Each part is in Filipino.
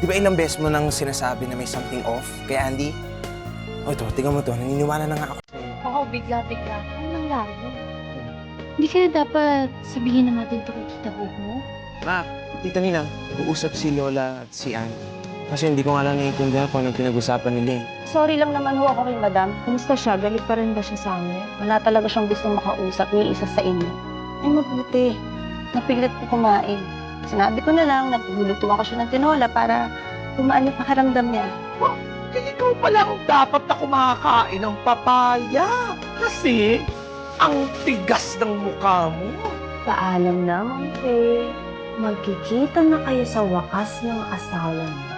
Di ba ilang beses mo nang sinasabi na may something off kay Andy? O ito, tingnan mo to. Naniniwala na nga ako sa'yo. Oo, bigla-bigla. Ano nangyari? Hindi kaya dapat sabihin na natin ito kay Tita Hope mo? Ma, tita Nina, uusap si Lola at si Andy. Kasi hindi ko nga lang naiintindihan kung anong pinag-usapan nila eh. Sorry lang naman ho ako kay madam. Kumusta siya? Galit pa rin ba siya sa amin? Wala talaga siyang gustong makausap ni isa sa inyo. Ay mabuti. Napilit ko kumain. Sinabi ko na lang, nagulutuan ko siya ng tinola para kumaan yung pakaramdam niya. Ikaw pala ang dapat na kumakain ng papaya. Kasi ang tigas ng mukha mo. Paalam na, Mante. Magkikita na kayo sa wakas ng asawa niyo.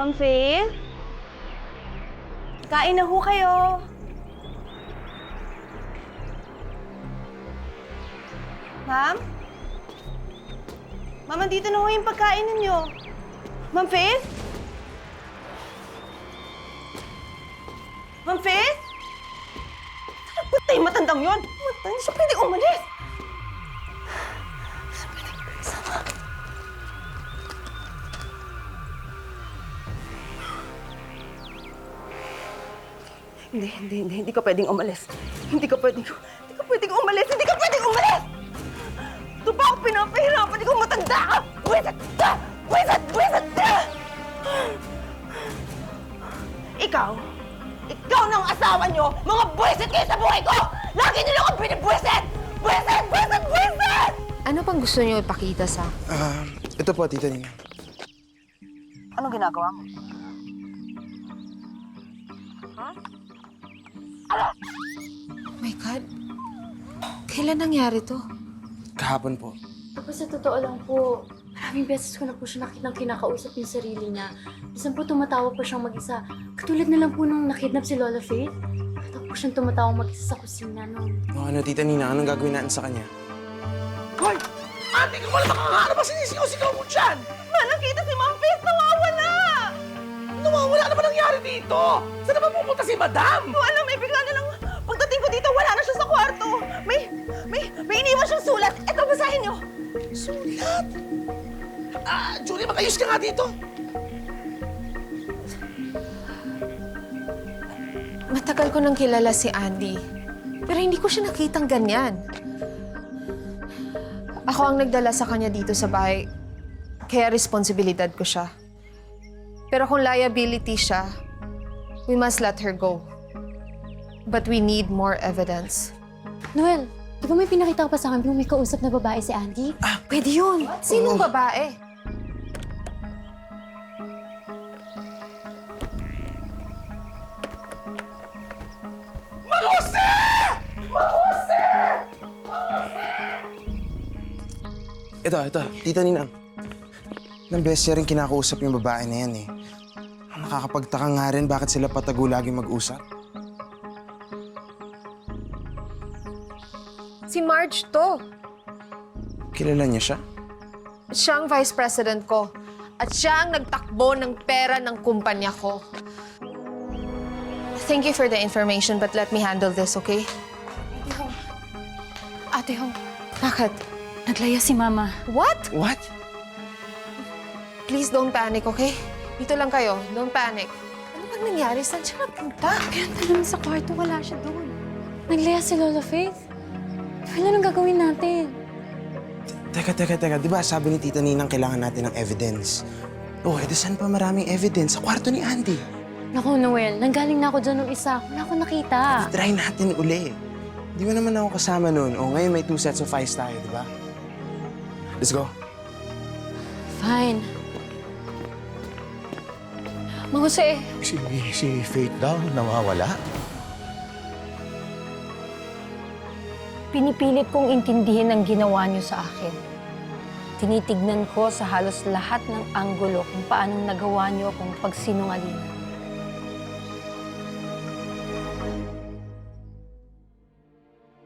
Ma'am Faye? Kain na ho kayo. Ma'am? Ma'am, andito na ho yung pagkain ninyo. Ma'am Faith? Ma'am Faith? Patay, matandang yon. Matandang, siya pwede umalis. Hindi, hindi, hindi, hindi ka pwedeng umalis. Hindi ka pwedeng, hindi ka pwedeng umalis, hindi ka pwedeng umalis! Ito pa ako pinapahirapan, ikaw matanda ka! Wisit ka! Wisit! Wisit ka! Ikaw, ikaw ng asawa nyo, mga buwisit kayo sa buhay ko! Lagi nyo lang akong binibwisit! Buwisit! Buwisit! Buwisit! Ano pang gusto niyo ipakita sa... Ah, ito po, tita Nina. Anong ginagawa mo? My God. Kailan nangyari to? Kahapon po. Tapos sa totoo lang po, maraming beses ko na po siya nakitang kinakausap yung sarili niya. Minsan po tumatawa po siyang mag-isa. Katulad na lang po nung nakidnap si Lola Faith. Nakita po siyang tumatawa mag-isa sa kusina nung... O ano, tita Nina, anong gagawin natin sa kanya? Hoy! Ate ka pala makahanap ang sinisigaw-sigaw mo dyan! Ma, nakita si Ma'am Faith, nawawala! Nawawala naman nangyari dito! Saan naman pupunta si Madam? Ko basahin niyo. Sulat! Ah, Julie, makayos ka nga dito. Matagal ko nang kilala si Andy. Pero hindi ko siya nakitang ganyan. Ako ang nagdala sa kanya dito sa bahay. Kaya responsibilidad ko siya. Pero kung liability siya, we must let her go. But we need more evidence. Noel, di ba may pinakita ka pa sa akin yung may kausap na babae si Andy? Ah, pwede yun. Sinong babae? Ito, ito, tita Nina. Nang beses niya rin kinakausap yung babae na yan eh. Nakakapagtaka nga rin bakit sila patago lagi mag-usap. Si Marge to. Kilala niya siya? Siya ang vice president ko. At siya ang nagtakbo ng pera ng kumpanya ko. Thank you for the information, but let me handle this, okay? Ate Ho. Ate Ho, Bakit? naglaya si Mama. What? What? Please don't panic, okay? Dito lang kayo. Don't panic. Ano bang nangyari? Saan siya napunta? Kaya naman sa kwarto, wala siya doon. Naglaya si Lola Faith. Wala nang gagawin natin. Teka, teka, teka. Di ba sabi ni Tita Ninang kailangan natin ng evidence? Oh, edi saan pa maraming evidence? Sa kwarto ni Andy. Naku, Noel, nanggaling na ako dyan nung isa. Wala akong nakita. Try natin uli. Di mo naman ako kasama noon. Oh, ngayon may two sets of eyes tayo, di ba? Let's go. Fine. Mang Jose, Si, si Faith daw nawawala. Pinipilit kong intindihin ang ginawa niyo sa akin. Tinitignan ko sa halos lahat ng anggulo kung paanong nagawa niyo akong pagsinungalingan.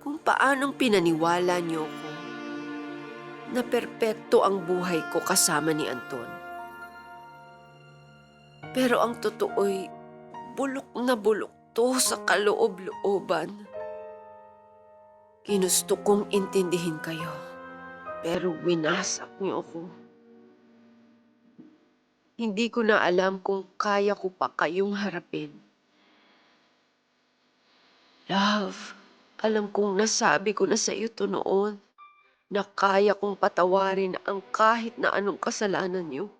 kung paanong pinaniwala niyo ko na perpekto ang buhay ko kasama ni Anton. Pero ang totoo'y bulok na bulok to sa kaloob-looban. Ginusto kong intindihin kayo, pero winasak niyo ako. Hindi ko na alam kung kaya ko pa kayong harapin. Love, alam kong nasabi ko na sa iyo to noon na kaya kong patawarin ang kahit na anong kasalanan niyo.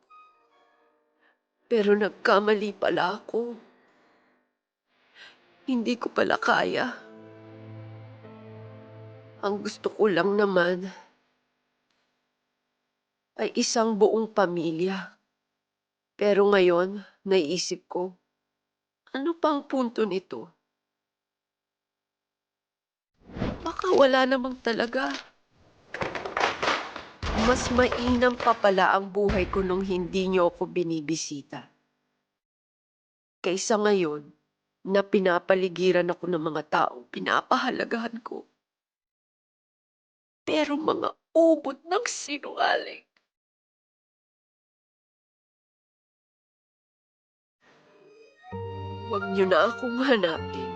Pero nagkamali pala ako. Hindi ko pala kaya. Ang gusto ko lang naman ay isang buong pamilya. Pero ngayon, naisip ko, ano pang punto nito? Baka wala namang talaga. Mas mainam pa pala ang buhay ko nung hindi niyo ako binibisita. Kaysa ngayon, na pinapaligiran ako ng mga taong pinapahalagahan ko. Pero mga ubod ng sinungaling. Huwag niyo na akong hanapin.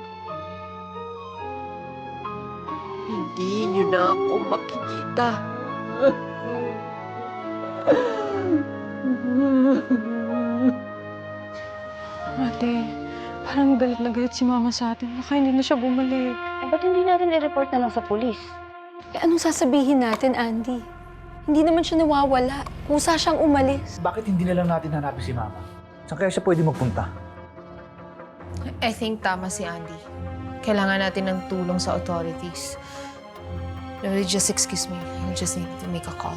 Hindi niyo na ako makikita. Ate, parang galit na galit si mama sa atin. Baka hindi na siya bumalik. Eh, ba't hindi natin i-report na lang sa pulis? Eh, anong sasabihin natin, Andy? Hindi naman siya nawawala. Kusa siyang umalis. Bakit hindi na lang natin hanapin si Mama? Saan kaya siya pwede magpunta? I think tama si Andy. Kailangan natin ng tulong sa authorities. No, just excuse me. I just need to make a call.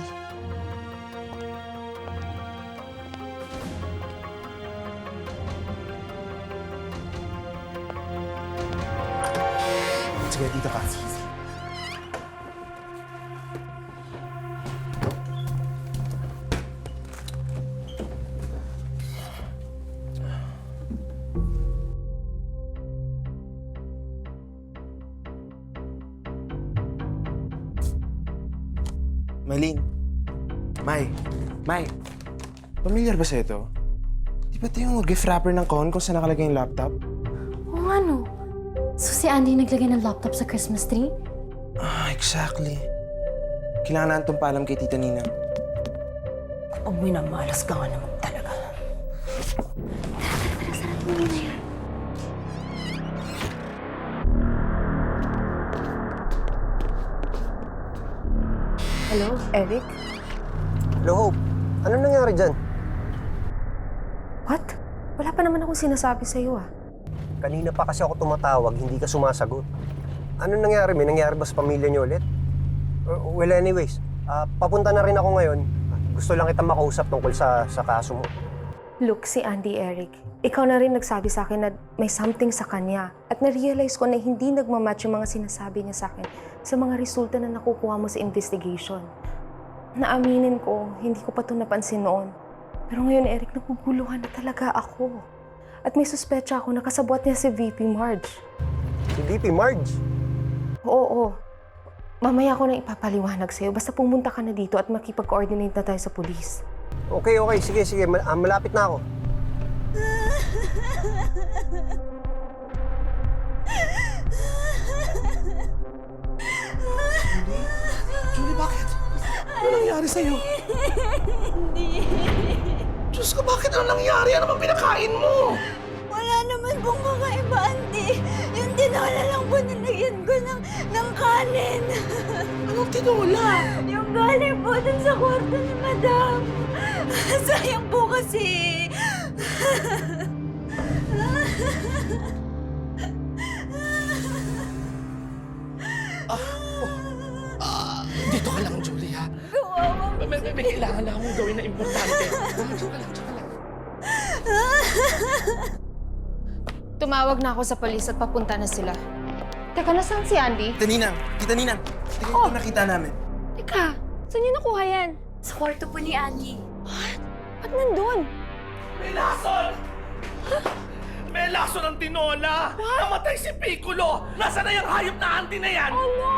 Sige, dito ka. Pamilyar ba sa ito? Di ba ito yung gift wrapper ng con kung saan nakalagay yung laptop? Oo nga no. So si Andy naglagay ng laptop sa Christmas tree? Ah, exactly. Kailangan na itong paalam kay Tita Nina. Pag minamalas ka nga naman talaga. Hello, Eric? Hello, Hope. Ano nangyari dyan? Pa naman akong sinasabi sa iyo ah. Kanina pa kasi ako tumatawag, hindi ka sumasagot. Ano nangyari? May nangyari ba sa pamilya niyo ulit? Uh, well, anyways, ah, papunta na rin ako ngayon. Gusto lang kita makausap tungkol sa, sa kaso mo. Look, si Andy Eric, ikaw na rin nagsabi sa akin na may something sa kanya. At na-realize ko na hindi nagmamatch yung mga sinasabi niya sa akin sa mga resulta na nakukuha mo sa investigation. Naaminin ko, hindi ko pa ito napansin noon. Pero ngayon, Eric, naguguluhan na talaga ako. At may suspecha ako na kasabwat niya si VP Marge. Si VP Marge. Oo, oo. Mamaya ko na ipapaliwanag sa'yo. Basta pumunta ka na dito at makipag-coordinate na tayo sa pulis. Okay, okay. Sige, sige. Mal- ah, malapit na ako. Julie, bakit? Ano nangyari sa'yo? Diyos ko, bakit ano nangyari? Ano bang pinakain mo? Wala naman pong kakaiba, Auntie. Yung tinola lang po nilagyan ko ng, ng kanin. Anong tinola? Yung galing po dun sa kwarto ni Madam. Sayang po kasi. May, may, may kailangan na akong gawin na importante. Ah, Diyan ka lang, diyan ka lang. Tumawag na ako sa pulis at papunta na sila. Teka, nasaan si Andy? Tita Nina! Tita Nina! Teka, ito nakita namin. Teka, saan niyo nakuha yan? Sa kwarto po ni Andy. Ba't nandun? May lason! May lason ng tinola! Namatay si Piccolo! Nasaan na yung hayop na auntie na yan? Oh no!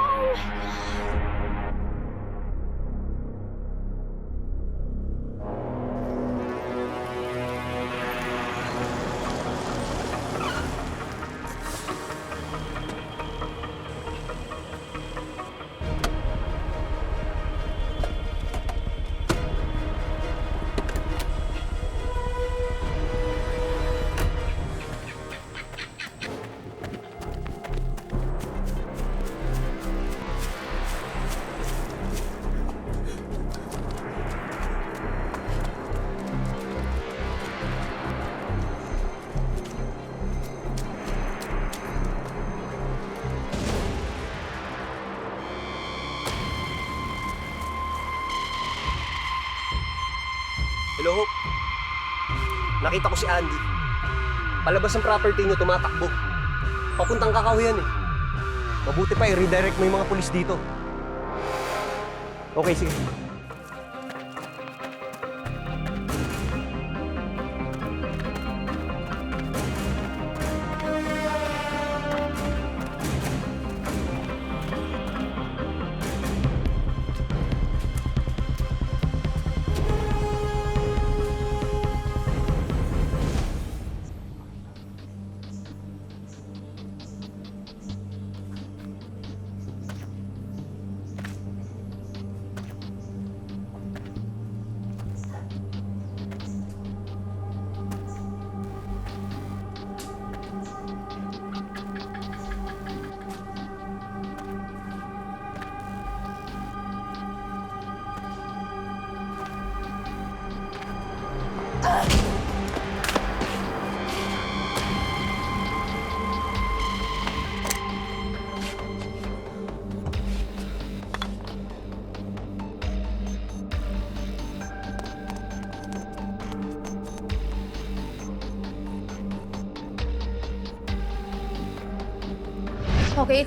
Nakita ko si Andy. Palabas ng property niyo, tumatakbo. Papuntang kakahuyan eh. Mabuti pa, i-redirect mo yung mga pulis dito. Okay, sige.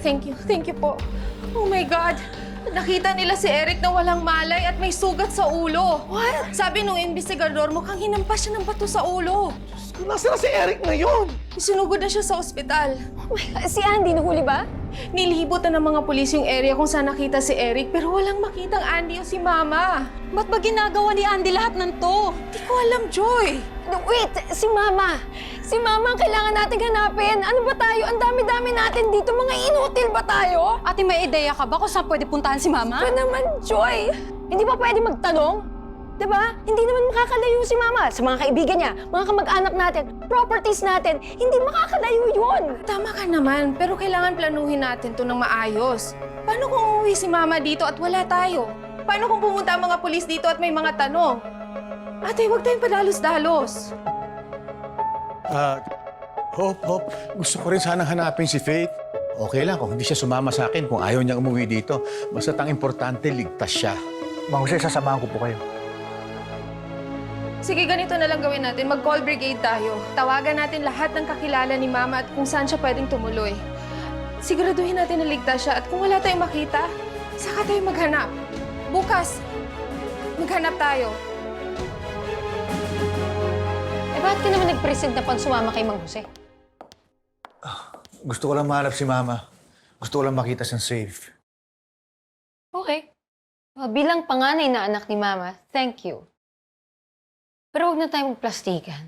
Thank you. Thank you po. Oh my God. Nakita nila si Eric na walang malay at may sugat sa ulo. What? Sabi nung investigador, mukhang hinampas siya ng bato sa ulo. Nasaan na si Eric ngayon? Sinugod na siya sa ospital. Si Andy, nahuli ba? Nilibot na ng mga pulis yung area kung saan nakita si Eric pero walang makitang Andy o si Mama. Ba't ba ginagawa ni Andy lahat ng to? Di ko alam, Joy. Wait, si Mama. Si Mama ang kailangan nating hanapin. Ano ba tayo? Ang dami-dami natin dito. Mga inutil ba tayo? Ate, may ideya ka ba kung saan pwede puntahan si Mama? Ito naman, Joy. Hindi ba pwede magtanong? 'Di ba? Hindi naman makakalayo si Mama sa mga kaibigan niya, mga kamag-anak natin, properties natin. Hindi makakalayo yun. Tama ka naman, pero kailangan planuhin natin to ng maayos. Paano kung umuwi si Mama dito at wala tayo? Paano kung pumunta ang mga pulis dito at may mga tanong? Ate, huwag tayong padalos-dalos. Ah, Hope, Hope, gusto ko rin sanang hanapin si Faith. Okay lang kung hindi siya sumama sa akin kung ayaw niyang umuwi dito. Basta ang importante, ligtas siya. Mang Jose, sasamahan ko po kayo. Sige, ganito na lang gawin natin. Mag-call brigade tayo. Tawagan natin lahat ng kakilala ni Mama at kung saan siya pwedeng tumuloy. Siguraduhin natin na ligtas siya at kung wala tayong makita, saka tayo maghanap. Bukas, maghanap tayo. Bakit ka naman nag-present na sumama kay Mang Jose? Gusto ko lang mahanap si Mama. Gusto ko lang makita siyang safe. Okay. Uh, bilang panganay na anak ni Mama, thank you. Pero huwag na tayo magplastikan.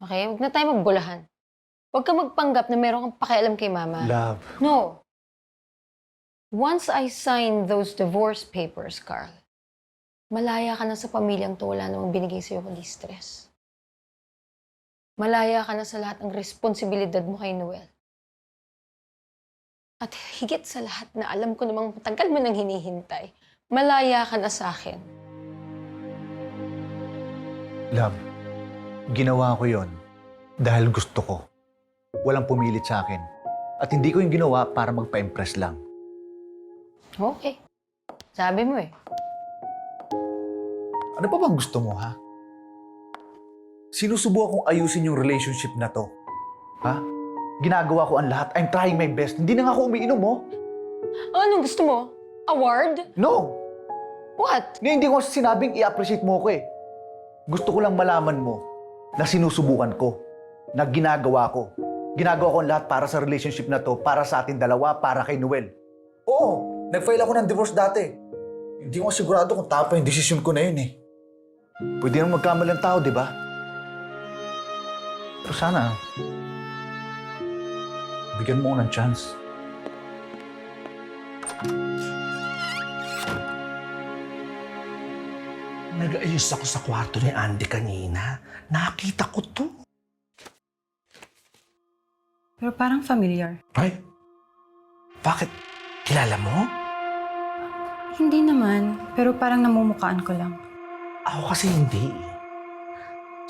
Okay? Huwag na tayo magbulahan. Huwag ka magpanggap na meron kang pakialam kay Mama. Love. No. Once I sign those divorce papers, Carl, malaya ka na sa pamilyang to, wala namang binigay sa'yo kundi stress. Malaya ka na sa lahat ng responsibilidad mo kay Noel. At higit sa lahat na alam ko namang matagal mo nang hinihintay, malaya ka na sa akin. Love, ginawa ko yon dahil gusto ko. Walang pumilit sa akin. At hindi ko yung ginawa para magpa-impress lang. Okay. Sabi mo eh. Ano pa bang gusto mo, ha? Sinusubukan kong ayusin yung relationship na to. Ha? Ginagawa ko ang lahat. I'm trying my best. Hindi na nga ako umiinom, oh. Anong gusto mo? Award? No! What? Ni, hindi ko sinabing i-appreciate mo ko eh. Gusto ko lang malaman mo na sinusubukan ko, na ginagawa ko. Ginagawa ko ang lahat para sa relationship na to, para sa ating dalawa, para kay Noel. Oo, nag-file ako ng divorce dati. Hindi ko sigurado kung tama pa yung desisyon ko na yun eh. Pwede naman magkamali ang tao, di ba? Pero sana, bigyan mo ko ng chance. Nag-ayos ako sa kwarto ni Andy kanina. Nakita ko to. Pero parang familiar. Ay, bakit? Kilala mo? Hindi naman, pero parang namumukaan ko lang. Ako kasi hindi.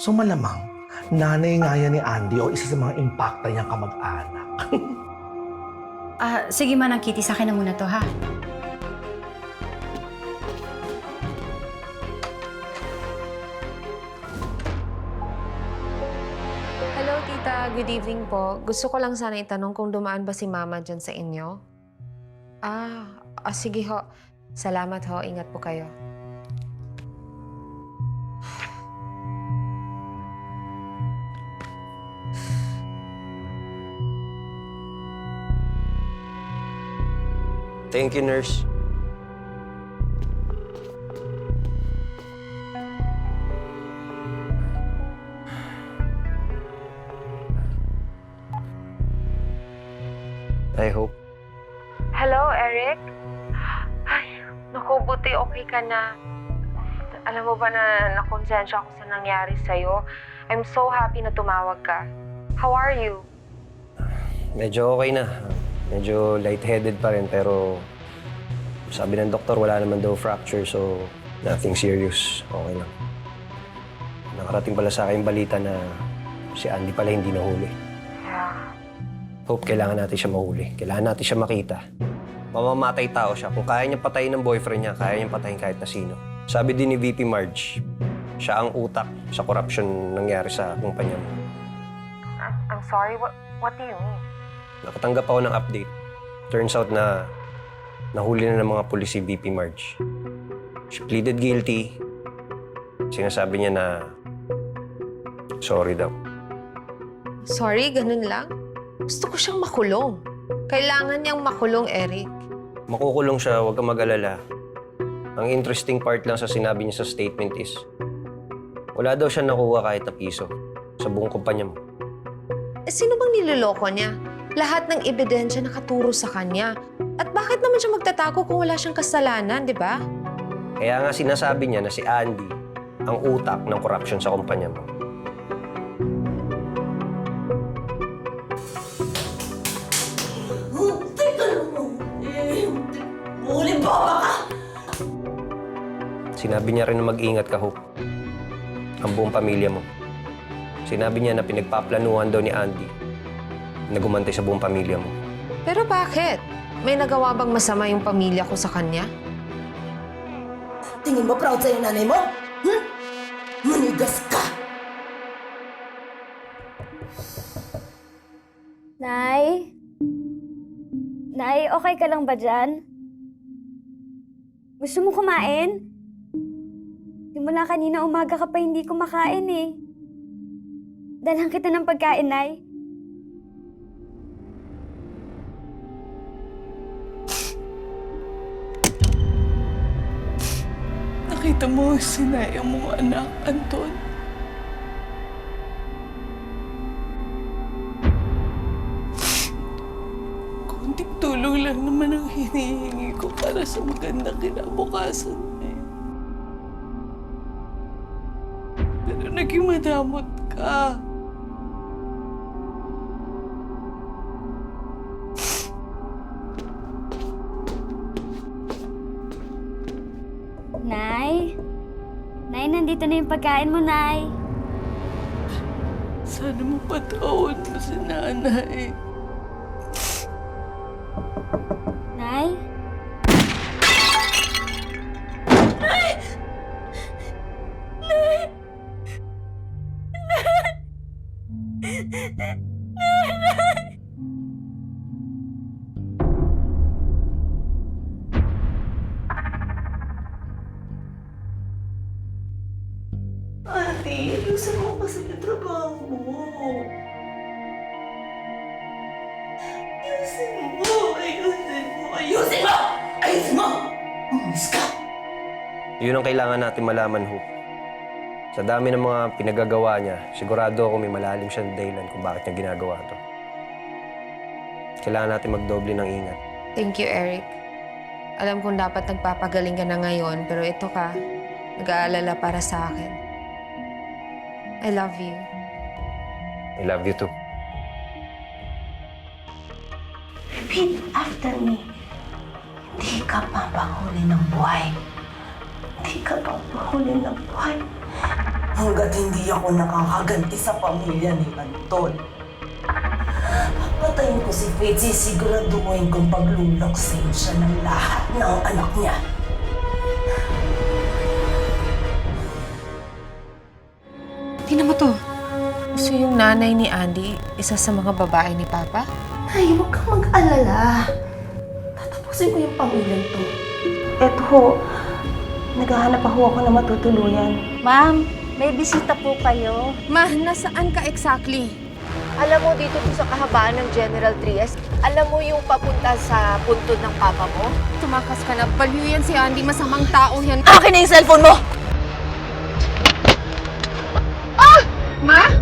So malamang, nanay nga yan ni Andy o isa sa mga impacta niyang kamag-anak. Ah, sige Manang Kitty, sa akin na muna to ha. Hello, tita. Good evening po. Gusto ko lang sana itanong kung dumaan ba si mama dyan sa inyo? Ah, ah sige ho. Salamat ho. Ingat po kayo. Thank you, nurse. I hope. Hello, Eric? Ay, naku, buti okay ka na. Alam mo ba na nakonsensya ako sa nangyari sa'yo? I'm so happy na tumawag ka. How are you? Medyo okay na. Medyo lightheaded pa rin pero sabi ng doktor wala naman daw fracture so nothing serious. Okay lang. Nakarating pala sa akin balita na si Andy pala hindi nahuli. Hope kailangan natin siya mahuli. Kailangan natin siya makita. Mamamatay tao siya. Kung kaya niya patayin ng boyfriend niya, kaya niya patayin kahit na sino. Sabi din ni VP Marge, siya ang utak sa corruption nangyari sa kumpanya mo. I'm sorry, what, what do you mean? Nakatanggap ako ng update. Turns out na nahuli na ng mga pulis si VP Marge. She pleaded guilty. Sinasabi niya na sorry daw. Sorry, ganun lang? Gusto ko siyang makulong. Kailangan niyang makulong, Eric. Makukulong siya, huwag kang mag-alala. Ang interesting part lang sa sinabi niya sa statement is, wala daw siya nakuha kahit na piso sa buong kumpanya mo. Eh, sino bang niloloko niya? Lahat ng ebidensya nakaturo sa kanya. At bakit naman siya magtatago kung wala siyang kasalanan, di ba? Kaya nga sinasabi niya na si Andy ang utak ng corruption sa kumpanya mo. Sinabi niya rin na mag-ingat ka, Hope. Ang buong pamilya mo. Sinabi niya na pinagpaplanuhan daw ni Andy na gumantay sa buong pamilya mo. Pero bakit? May nagawa bang masama yung pamilya ko sa kanya? Tingin mo proud sa'yo nanay mo? Hmm? Manigas ka! Nay? Nay, okay ka lang ba dyan? Gusto mo kumain? Simula kanina umaga ka pa hindi kumakain eh. Dalhan kita ng pagkain, Nay. Nakita mo sinaya mong anak, Anton. Kunting tulong lang naman ang hinihingi ko para sa magandang kinabukasan eh. Pero naging madamot ka. Nay? Nay, nandito na yung pagkain mo, Nay. Sana mo patawad mo si nanay. Yun ang kailangan natin malaman, Hope. Sa dami ng mga pinagagawa niya, sigurado ako may malalim siyang dahilan kung bakit niya ginagawa to. Kailangan natin magdoble ng ingat. Thank you, Eric. Alam kong dapat nagpapagaling ka na ngayon, pero ito ka, nag-aalala para sa akin. I love you. I love you too. Repeat after me. Hindi ka papahuli ng buhay. Hindi ka papahuli ng buhay. Hanggat hindi ako nakakaganti sa pamilya ni Anton. Papatayin ko si Faith, sisiguraduhin kong pagluloksin siya ng lahat ng anak niya. Tingnan mo to. So yung nanay ni Andy, isa sa mga babae ni Papa? Nay, huwag kang mag-alala. Tatapusin ko yung pamilyang to. Eto ho, naghahanap pa ho ako na matutuluyan. Ma'am, may bisita po kayo. Ma, nasaan ka exactly? Alam mo, dito po sa kahabaan ng General Trias, alam mo yung papunta sa puntod ng papa mo? Tumakas ka na. Baliw yan si Andy. Masamang tao yan. Akin na yung cellphone mo! Ma?